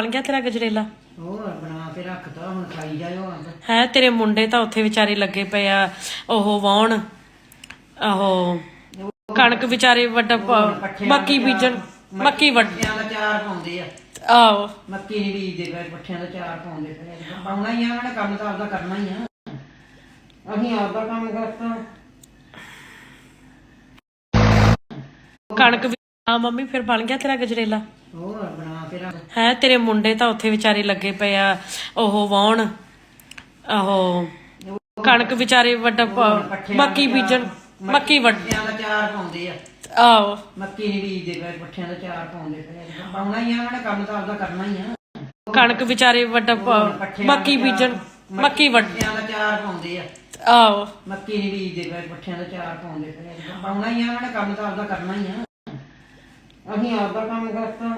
ਬਣ ਗਿਆ ਤੇਰਾ ਗਜਰੇਲਾ? ਹੋਰ ਬਣਾ ਕੇ ਰੱਖਤਾ ਹੁਣ ਖਾਈ ਜਾਇਓ ਅੰਬ ਹੈ ਤੇਰੇ ਮੁੰਡੇ ਤਾਂ ਉੱਥੇ ਵਿਚਾਰੇ ਲੱਗੇ ਪਏ ਆ ਉਹ ਵਾਉਣ ਉਹ ਕਣਕ ਵਿਚਾਰੇ ਵੱਡਾ ਪ- ਮੱਕੀ ਬੀਜਣ ਮੱਕੀ ਵੱਢ ਪੱਠਿਆਂ ਦਾ ਚਾਰ ਪਾਉਂਦੇ ਆ। ਆਹੋ। ਮੱਕੀ ਨਹੀਂ ਬੀਜਦੇ ਪਏ ਪੱਠਿਆਂ ਦਾ ਚਾਰ ਪਾਉਂਦੇ ਪਏ ਆ। ਪਾਉਣਾ ਹੀ ਆ ਉਹਨਾਂ ਨੇ ਕੰਮ ਤਾਂ ਆਪਦਾ ਕਰਨਾ ਹੀ ਆ। ਅਸੀਂ ਆਪਦਾ ਕੰਮ ਕਰਤਾ। ਕਣਕ ਵੀ- ਹਾਂ ਮੰਮੀ ਫਿਰ ਬਣ ਗਿਆ ਤੇਰਾ ਗਜਰੇਲਾ? ਹੋਰ ਬਣਾ ਹੈ ਤੇਰੇ ਮੁੰਡੇ ਤਾਂ ਉੱਥੇ ਵਿਚਾਰੇ ਲੱਗੇ ਪਏ ਆ ਉਹ ਵਾਉਣ ਉਹ ਕਣਕ ਵਿਚਾਰੇ ਵੱਡਾ ਪ- ਮੱਕੀ ਬੀਜਣ ਮੱਕੀ ਵੱਢ ਪੱਠਿਆਂ ਦਾ ਚਾਰ ਪਾਉਂਦੇ ਆ। ਆਹੋ। ਮੱਕੀ ਨਹੀਂ ਬੀਜਦੇ ਪਏ ਪੱਠਿਆਂ ਦਾ ਚਾਰ ਪਾਉਂਦੇ ਪਏ ਆ। ਪਾਉਣਾ ਹੀ ਆ ਉਹਨਾਂ ਨੇ ਕੰਮ ਤਾਂ ਆਪਦਾ ਕਰਨਾ ਹੀ ਆ। ਕਣਕ ਵਿਚਾਰੇ ਵੱਡਾ ਪ- ਪੱਠਿਆਂ ਦਾ ਮੱਕੀ ਚਾਰ- ਬੀਜਣ ਮੱਕੀ ਵੱਢ ਪੱਠਿਆਂ ਦਾ ਚਾਰ ਪਾਉਂਦੇ ਆ। ਆਹੋ। ਮੱਕੀ ਨਹੀਂ ਬੀਜਦੇ ਪਏ ਪੱਠਿਆਂ ਦਾ ਚਾਰ ਪਾਉਂਦੇ ਪਏ ਆ। ਪਾਉਣਾ ਹੀ ਆ ਉਹਨਾਂ ਨੇ ਕੰਮ ਤਾਂ ਆਪਦਾ ਕਰਨਾ ਹੀ ਆ। ਅਸੀਂ ਆਪਦਾ ਕੰਮ ਕਰਤਾ।